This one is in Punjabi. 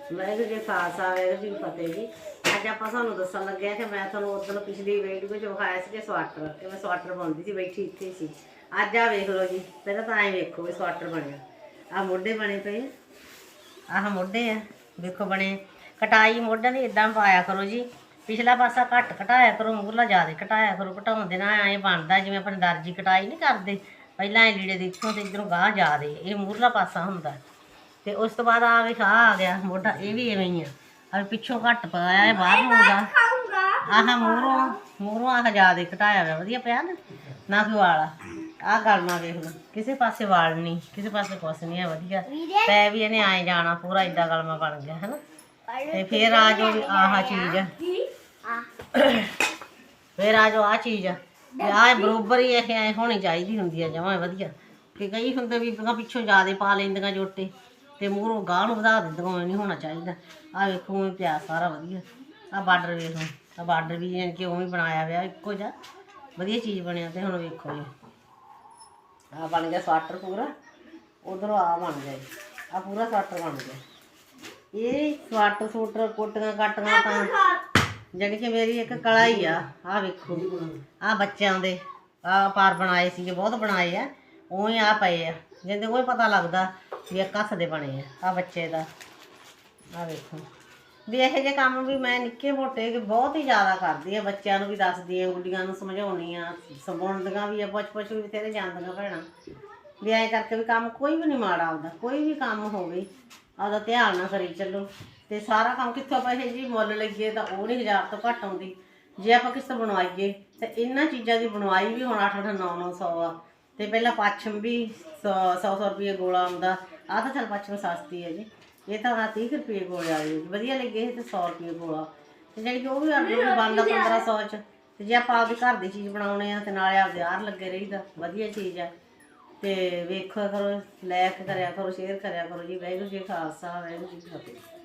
ਵਾਹਿਗੁਰੂ ਜੀ ਖਾਲਸਾ, ਵਾਹਿਗੁਰੂ ਜੀ ਫਤਿਹ ਜੀ। ਅੱਜ ਆਪਾਂ ਤੁਹਾਨੂੰ ਦੱਸਣ ਲੱਗੇ ਆ ਕਿ ਮੈਂ ਤੁਹਾਨੂੰ ਉਦੋਂ ਪਿਛਲੀ ਵੀਡੀਓ ਵਿੱਚ ਵਿਖਾਇਆ ਸੀ ਕਿ ਸਵਾਟਰ ਕਿ ਮੈਂ ਸਵਾਟਰ ਬਣਾਉਂਦੀ ਸੀ, ਬੈਠੀ ਇੱਥੇ ਸੀ। ਅੱਜ ਆ ਵੇਖ ਲਓ ਜੀ, ਪਹਿਲਾਂ ਤਾਂ ਐਂ ਵੇਖੋ ਵੀ ਸਵਾਟਰ ਬਣਿਆ ਆ। ਮੋਢੇ ਬਣੇ ਪਏ ਆ। ਆਹ ਮੋਢੇ ਆ, ਵੇਖੋ ਬਣੇ ਕਟਾਈ ਮੋਢਿਆਂ ਦੀ ਇਦਾਂ ਪਾਇਆ ਕਰੋ ਜੀ। ਪਿਛਲਾ ਪਾਸਾ ਘੱਟ ਘਟਾਇਆ ਕਰੋ, ਮੂਹਰਲਾ ਜ਼ਿਆਦਾ ਘਟਾਇਆ ਕਰੋ, ਘਟਾਉਣ ਦੇ ਨਾਲ ਐਂ ਬਣਦਾ, ਜਿਵੇਂ ਆਪਣੇ ਦਰਜੀ ਕਟਾਈ ਨਹੀਂ ਕਰਦੇ। ਪਹਿਲਾਂ ਐਂ ਲੀੜੇ ਦੇਖੋ ਤੇ ਇਧਰੋਂ ਗਾਹ ਜ਼ਿਆਦੇ ਇਹ ਮੂਹਰਲਾ ਪਾਸਾ ਹੁੰਦਾ। ਤੇ ਉਸ ਤੋਂ ਬਾਅਦ ਆ ਵੇਖ ਆਹ ਆ ਗਿਆ, ਮੋਢਾ, ਇਹ ਵੀ ਐਵੇਂ ਹੀ ਆ। ਆ ਪਿੱਛੋਂ ਘੱਟ ਪਾਇਆ ਇਹ ਬਾਹਰ ਨੂੰ ਆਉਂਦਾ ਆਹ, ਮੂਹਰੋਂ ਮੂਹਰੋਂ ਆਹ ਜ਼ਿਆਦੇ ਘਟਾਇਆ ਹੋਇਆ ਵਧੀਆ ਪਿਆ ਨਾ। ਨਾ ਕੋਈ ਵਾਲ। ਆ ਆਹ ਵੇਖ ਲਓ। ਕਿਸੇ ਪਾਸੇ ਵਾਲ ਨਹੀਂ, ਕਿਸੇ ਪਾਸੇ ਕੁਛ ਨਹੀਂ ਹੈ ਵਧੀਆ। ਪੈ ਵੀ ਇਹਨੇ ਆਏ ਜਾਣਾ, ਪੂਰਾ ਏਡਾ ਗਲਮਾ ਬਣ ਗਿਆ, ਹੈਨਾ। ਤੇ ਫੇਰ ਆ ਜੋ ਆਹ ਚੀਜ਼ ਫੇਰ ਆ ਜੋ ਆ ਚੀਜ਼ ਆ। ਤੇ ਬਰੋਬਰ ਹੀ ਇਹ ਐ ਹੋਣੀ ਚਾਹੀਦੀ ਹੁੰਦੀ ਆ, ਜਮਾਂ ਵਧੀਆ। ਕਿ ਕਈ ਹੁੰਦੇ ਵੀ ਪਿੱਛੋਂ ਜ਼ਿਆਦੇ ਪਾ ਲੈਂਦੀਆਂ ਜੋਟੇ। ਤੇ ਮੂਹਰੋਂ ਗਾਹ ਨੂੰ ਵਧਾ ਦਿੰਦੀਆਂ ਐ ਨਹੀਂ ਹੋਣਾ ਚਾਹੀਦਾ। ਆ ਵੇਖੋ ਇਹ ਪਿਆ ਸਾਰਾ ਵਧੀਆ। ਆ ਬਾਰਡਰ ਵੇਖੋ ਆ ਬਾਰਡਰ ਵੀ ਜਾਣੀ ਕਿ ਉਵੇਂ ਬਣਾਇਆ ਹੋਇਆ, ਇੱਕੋ ਜਿਹਾ। ਵਧੀਆ ਚੀਜ਼ ਬਣਿਆ ਤੇ ਹੁਣ ਵੇਖੋ ਜੀ। ਆ ਬਣ ਗਿਆ ਸਵਾਟਰ ਪੂਰਾ। ਉਧਰੋਂ ਆ ਬਣ ਗਿਆ ਆ ਪੂਰਾ ਸਵਾਟਰ ਬਣ ਗਿਆ। ਇਹ ਸਵਾਟਰ ਸੂਟਰ ਕੋਟੀਆਂ ਕਾਟੀਆਂ ਤਾਂ ਜਾਣੀ ਕਿ ਮੇਰੀ ਇੱਕ ਕਲਾ ਹੀ ਆ। ਆ ਵੇਖੋ ਆ ਬੱਚਿਆਂ ਦੇ ਆ ਪਾਰ ਬਣਾਏ ਸੀਗੇ, ਬਹੁਤ ਬਣਾਏ ਆ। ਉਵੇਂ ਆ ਪਏ ਆ। ਜਿੰਦੇ ਕੋਈ ਪਤਾ ਲੱਗਦਾ ਵੀ ਇਹ ਕੱਸ ਦੇ ਬਣੇ ਆ ਆ ਬੱਚੇ ਦਾ। ਆ ਵੇਖੋ। ਵੀ ਇਹੋ ਜਿਹੇ ਕੰਮ ਵੀ ਮੈਂ ਨਿੱਕੇ ਮੋਟੇ ਬਹੁਤ ਹੀ ਜ਼ਿਆਦਾ ਕਰਦੀ ਆ, ਬੱਚਿਆਂ ਨੂੰ ਵੀ ਦੱਸਦੀ ਆ, ਗੁੱਡੀਆਂ ਨੂੰ ਸਮਝਾਉਣੀ ਆ ਸਮਝਾਉਂਦੀਆਂ ਵੀ ਆ ਪੁੱਛ ਵੀ ਤੇਰੇ ਜਾਂਦੀਆਂ ਭੈਣਾਂ। ਵੀ ਐਂ ਕਰਕੇ ਵੀ ਕੰਮ ਕੋਈ ਵੀ ਨਹੀਂ ਮਾੜਾ ਆਉਂਦਾ, ਕੋਈ ਵੀ ਕੰਮ ਹੋਵੇ, ਆਪਦਾ ਧਿਆਨ ਨਾਲ ਕਰੀ ਚੱਲੋ। ਤੇ ਸਾਰਾ ਕੰਮ ਕਿੱਥੋਂ ਪੈਸੇ ਜੀ ਮੁੱਲ ਲੱਗੀਏ ਤਾਂ ਉਹ ਨਹੀਂ ਹਜ਼ਾਰ ਤੋਂ ਘੱਟ ਆਉਂਦੀ। ਜੇ ਆਪਾਂ ਕਿਸੇ ਬਣਵਾਈਏ, ਤੇ ਇਹਨਾਂ ਚੀਜ਼ਾਂ ਦੀ ਬਣਵਾਈ ਵੀ ਹੁਣ 8 8 9 900 ਆ। ਤੇ ਪਹਿਲਾਂ ਪੱਛਮ ਵੀ 100 100 ਰੁਪਏ ਗੋਲਾ ਆਉਂਦਾ। ਆ ਤਾਂ ਚੱਲ ਪੱਛਮ ਸਸਤੀ ਹੈ ਜੀ। ਇਹ ਤਾਂ ਆ 30 ਰੁਪਏ ਗੋਲੇ ਵਾਲੀ ਜੀ। ਵਧੀਆ ਲੱਗੇ ਇਹ ਤੇ 100 ਰੁਪਏ ਗੋਲਾ। ਤੇ ਜਿਹੜੀ ਕਿ ਉਹ ਵੀ ਆਪਣੇ ਕੋਲ ਬਣਦਾ 1500 ਚ। ਤੇ ਜੇ ਆਪਾਂ ਆਪਦੇ ਘਰ ਦੀ ਚੀਜ਼ ਬਣਾਉਣੇ ਆ ਤੇ ਨਾਲੇ ਆਪਦੇ ਆਰ ਲੱਗੇ ਰਹੀਦਾ। ਵਧੀਆ ਚੀਜ਼ ਆ। ਤੇ ਵੇਖੋ ਕਰੋ ਲਾਇਕ ਕਰਿਆ ਕਰੋ ਸ਼ੇਅਰ ਕਰਿਆ ਕਰੋ ਜੀ। ਵਾਹਿਗੁਰੂ ਜੀ ਖਾਲਸਾ, ਵਾਹਿਗੁਰੂ ਜੀ ਫਤਿਹ।